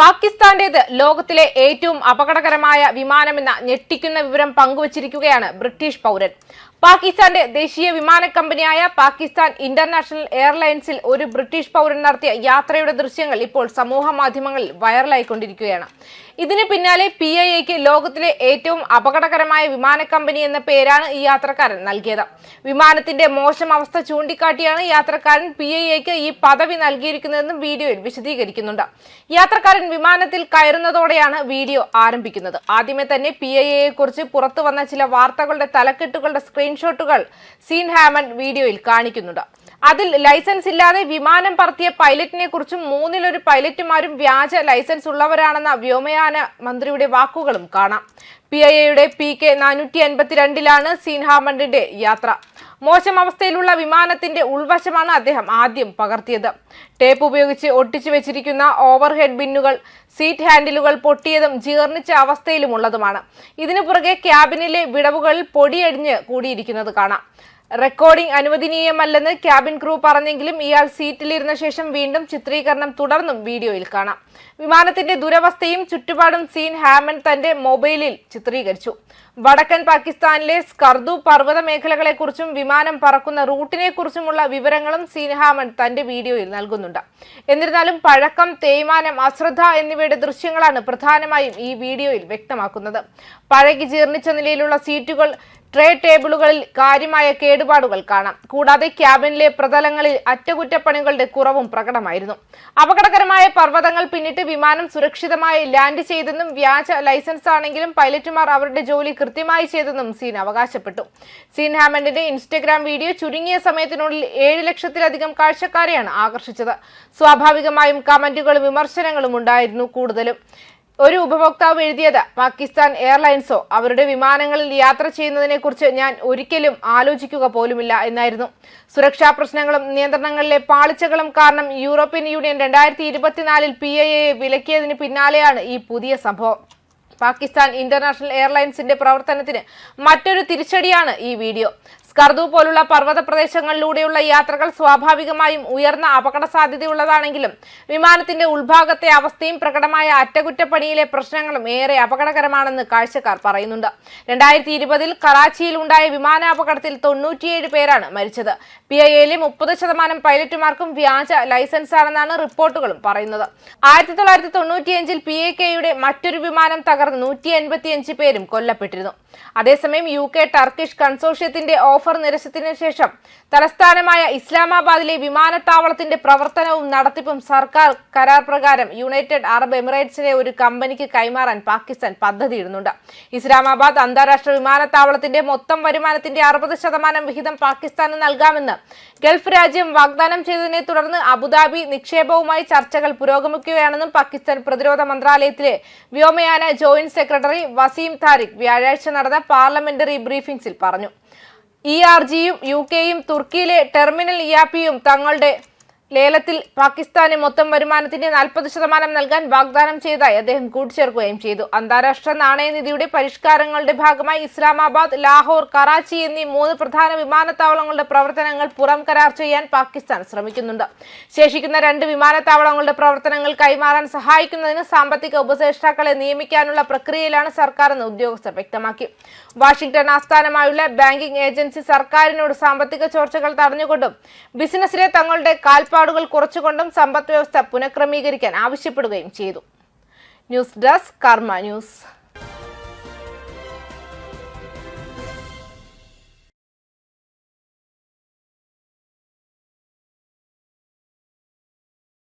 പാകിസ്ഥാന്റേത് ലോകത്തിലെ ഏറ്റവും അപകടകരമായ വിമാനമെന്ന ഞെട്ടിക്കുന്ന വിവരം പങ്കുവച്ചിരിക്കുകയാണ് ബ്രിട്ടീഷ് പൗരൻ. പാകിസ്ഥാന്റെ ദേശീയ വിമാന കമ്പനിയായ പാകിസ്ഥാൻ ഇന്റർനാഷണൽ എയർലൈൻസിൽ ഒരു ബ്രിട്ടീഷ് പൗരൻ നടത്തിയ യാത്രയുടെ ദൃശ്യങ്ങൾ ഇപ്പോൾ സമൂഹ മാധ്യമങ്ങളിൽ വൈറലായിക്കൊണ്ടിരിക്കുകയാണ്. ഇതിന് പിന്നാലെ പി ഐ എക്ക് ലോകത്തിലെ ഏറ്റവും അപകടകരമായ വിമാന കമ്പനി എന്ന പേരാണ് ഈ യാത്രക്കാരൻ നൽകിയത്. വിമാനത്തിന്റെ മോശം അവസ്ഥ ചൂണ്ടിക്കാട്ടിയാണ് യാത്രക്കാരൻ പി ഐ എക്ക് ഈ പദവി നൽകിയിരിക്കുന്നതെന്നും വീഡിയോയിൽ വിശദീകരിക്കുന്നുണ്ട്. യാത്രക്കാരൻ വിമാനത്തിൽ കയറുന്നതോടെയാണ് വീഡിയോ ആരംഭിക്കുന്നത്. ആദ്യമേ തന്നെ പി ഐ എയെ കുറിച്ച് പുറത്തു വന്ന ചില വാർത്തകളുടെ തലക്കെട്ടുകളുടെ സ്ക്രീൻഷോട്ടുകൾ സീൻ ഹാമൻ വീഡിയോയിൽ കാണിക്കുന്നുണ്ട്. അതിൽ ലൈസൻസ് ഇല്ലാതെ വിമാനം പറത്തിയ പൈലറ്റിനെ കുറിച്ചും മൂന്നിലൊരു പൈലറ്റുമാരും വ്യാജ ലൈസൻസ് ഉള്ളവരാണെന്ന വ്യോമയാന മന്ത്രിയുടെ വാക്കുകളും കാണാം. പി ഐ എയുടെ പി കെ നാനൂറ്റി അൻപത്തിരണ്ടിലാണ് സീൻഹാമണ്ടിന്റെ യാത്ര. മോശം അവസ്ഥയിലുള്ള വിമാനത്തിന്റെ ഉൾവശമാണ് അദ്ദേഹം ആദ്യം പകർത്തിയത്. ടേപ്പ് ഉപയോഗിച്ച് ഒട്ടിച്ചു വെച്ചിരിക്കുന്ന ഓവർഹെഡ് ബിന്നുകൾ സീറ്റ് ഹാൻഡിലുകൾ പൊട്ടിയതും ജീർണിച്ച അവസ്ഥയിലുമുള്ളതുമാണ്. ഇതിനു പുറകെ ക്യാബിനിലെ വിടവുകളിൽ പൊടിയടിഞ്ഞ് കൂടിയിരിക്കുന്നത് കാണാം. റെക്കോർഡിംഗ് അനുവദനീയമല്ലെന്ന് ക്യാബിൻ ക്രൂ പറഞ്ഞെങ്കിലും ഇയാൾ സീറ്റിലിരുന്ന ശേഷം വീണ്ടും ചിത്രീകരണം തുടർന്നും വീഡിയോയിൽ കാണാം. വിമാനത്തിന്റെ ദുരവസ്ഥയും ചുറ്റുപാടും സീൻ ഹാമൻ തന്റെ മൊബൈലിൽ ചിത്രീകരിച്ചു. വടക്കൻ പാകിസ്ഥാനിലെ സ്കർദു പർവത മേഖലകളെക്കുറിച്ചും വിമാനം പറക്കുന്ന റൂട്ടിനെക്കുറിച്ചുമുള്ള വിവരങ്ങളും സീൻ ഹാമൻ തന്റെ വീഡിയോയിൽ നൽകുന്നുണ്ട്. എന്നിരുന്നാലും പഴക്കം തേയ്മാനം അശ്രദ്ധ എന്നിവയുടെ ദൃശ്യങ്ങളാണ് പ്രധാനമായും ഈ വീഡിയോയിൽ വ്യക്തമാക്കുന്നത്. പഴകി ജീർണിച്ച നിലയിലുള്ള സീറ്റുകൾ ട്രേ ടേബിളുകളിൽ കാര്യമായ കേടുപാടുകൾ കാണാം. കൂടാതെ ക്യാബിനിലെ പ്രതലങ്ങളിൽ അറ്റകുറ്റപ്പണികളുടെ കുറവും പ്രകടമായിരുന്നു. അപകടകരമായ പർവതങ്ങൾ പിന്നിട്ട് വിമാനം സുരക്ഷിതമായി ലാൻഡ് ചെയ്തെന്നും വ്യാജ ലൈസൻസ് ആണെങ്കിലും പൈലറ്റുമാർ അവരുടെ ജോലി കൃത്യമായി ചെയ്തെന്നും സീൻ അവകാശപ്പെട്ടു. സീൻ ഹാമണ്ടിന്റെ ഇൻസ്റ്റഗ്രാം വീഡിയോ ചുരുങ്ങിയ സമയത്തിനുള്ളിൽ ഏഴ് ലക്ഷത്തിലധികം കാഴ്ചക്കാരെയാണ് ആകർഷിച്ചത്. സ്വാഭാവികമായും കമന്റുകളും വിമർശനങ്ങളും ഉണ്ടായിരുന്നു കൂടുതലും. ഒരു ഉപഭോക്താവ് എഴുതിയത് പാകിസ്ഥാൻ എയർലൈൻസോ. അവരുടെ വിമാനങ്ങളിൽ യാത്ര ചെയ്യുന്നതിനെ കുറിച്ച് ഞാൻ ഒരിക്കലും ആലോചിക്കുക പോലുമില്ല എന്നായിരുന്നു. സുരക്ഷാ പ്രശ്നങ്ങളും നിയന്ത്രണങ്ങളിലെ പാളിച്ചകളും കാരണം യൂറോപ്യൻ യൂണിയൻ രണ്ടായിരത്തി ഇരുപത്തിനാലിൽ പി ഐ എ വിലക്കിയതിന് പിന്നാലെയാണ് ഈ പുതിയ സംഭവം. പാകിസ്ഥാൻ ഇന്റർനാഷണൽ എയർലൈൻസിന്റെ പ്രവർത്തനത്തിന് മറ്റൊരു തിരിച്ചടിയാണ് ഈ വീഡിയോ. സ്കർദു പോലുള്ള പർവത പ്രദേശങ്ങളിലൂടെയുള്ള യാത്രകൾ സ്വാഭാവികമായും ഉയർന്ന അപകട സാധ്യതയുള്ളതാണെങ്കിലും വിമാനത്തിന്റെ ഉൾഭാഗത്തെ അവസ്ഥയും പ്രകടമായ അറ്റകുറ്റപ്പണിയിലെ പ്രശ്നങ്ങളും ഏറെ അപകടകരമാണെന്ന് കാഴ്ചക്കാർ പറയുന്നുണ്ട്. രണ്ടായിരത്തി ഇരുപതിൽ കറാച്ചിയിൽ ഉണ്ടായ വിമാനാപകടത്തിൽ തൊണ്ണൂറ്റിയേഴ് പേരാണ് മരിച്ചത്. പി ഐ എയിലെ മുപ്പത് ശതമാനം പൈലറ്റുമാർക്കും വ്യാജ ലൈസൻസ് ആണെന്നാണ് റിപ്പോർട്ടുകളും പറയുന്നത്. ആയിരത്തി തൊള്ളായിരത്തി തൊണ്ണൂറ്റിയഞ്ചിൽ പി എ കെയുടെ മറ്റൊരു വിമാനം തകർന്ന് നൂറ്റി എൺപത്തിയഞ്ച് പേരും കൊല്ലപ്പെട്ടിരുന്നു. അതേസമയം യു കെ ടർക്കിഷ് കൺസോർഷ്യത്തിന്റെ ഓഫർ നിരസനത്തിന് ശേഷം തലസ്ഥാനമായ ഇസ്ലാമാബാദിലെ വിമാനത്താവളത്തിന്റെ പ്രവർത്തനവും നടത്തിപ്പും സർക്കാർ കരാർ പ്രകാരം യുണൈറ്റഡ് അറബ് എമിറേറ്റ്സിലെ ഒരു കമ്പനിക്ക് കൈമാറാൻ പാകിസ്ഥാൻ പദ്ധതിയിടുന്നുണ്ട്. ഇസ്ലാമാബാദ് അന്താരാഷ്ട്ര വിമാനത്താവളത്തിന്റെ മൊത്തം വരുമാനത്തിന്റെ അറുപത് ശതമാനം വിഹിതം പാകിസ്ഥാന് നൽകാമെന്ന് ഗൾഫ് രാജ്യം വാഗ്ദാനം ചെയ്തതിനെ തുടർന്ന് അബുദാബി നിക്ഷേപവുമായി ചർച്ചകൾ പുരോഗമിക്കുകയാണെന്നും പാകിസ്ഥാൻ പ്രതിരോധ മന്ത്രാലയത്തിലെ വ്യോമയാന ജോയിന്റ് സെക്രട്ടറി വസീം താരിഖ് വ്യാഴാഴ്ച നടന്ന പാർലമെന്ററി ബ്രീഫിംഗ്സിൽ പറഞ്ഞു. ഇ ആർ ജിയും യു കെയും തുർക്കിയിലെ ടെർമിനൽ ഇയാപ്പിയും തങ്ങളുടെ ലേലത്തിൽ പാകിസ്ഥാന് മൊത്തം വരുമാനത്തിന്റെ നാൽപ്പത് ശതമാനം നൽകാൻ വാഗ്ദാനം ചെയ്തതായി അദ്ദേഹം കൂട്ടിച്ചേർക്കുകയും ചെയ്തു. അന്താരാഷ്ട്ര നാണയനിധിയുടെ പരിഷ്കാരങ്ങളുടെ ഭാഗമായി ഇസ്ലാമാബാദ് ലാഹോർ കറാച്ചി എന്നീ മൂന്ന് പ്രധാന വിമാനത്താവളങ്ങളുടെ പ്രവർത്തനങ്ങൾ പുറം കരാർ ചെയ്യാൻ പാകിസ്ഥാൻ ശ്രമിക്കുന്നുണ്ട്. ശേഷിക്കുന്ന രണ്ട് വിമാനത്താവളങ്ങളുടെ പ്രവർത്തനങ്ങൾ കൈമാറാൻ സഹായിക്കുന്നതിന് സാമ്പത്തിക ഉപദേഷ്ടാക്കളെ നിയമിക്കാനുള്ള പ്രക്രിയയിലാണ് സർക്കാർ എന്ന് ഉദ്യോഗസ്ഥർ വ്യക്തമാക്കി. വാഷിംഗ്ടൺ ആസ്ഥാനമായുള്ള ബാങ്കിംഗ് ഏജൻസി സർക്കാരിനോട് സാമ്പത്തിക ചോർച്ചകൾ തടഞ്ഞുകൊണ്ടും ബിസിനസ്സിലെ തങ്ങളുടെ കാൽപ്പാടുകൾ കുറച്ചുകൊണ്ടും സമ്പദ് വ്യവസ്ഥ പുനഃക്രമീകരിക്കാൻ ആവശ്യപ്പെടുകയും ചെയ്തു. News desk Karma News.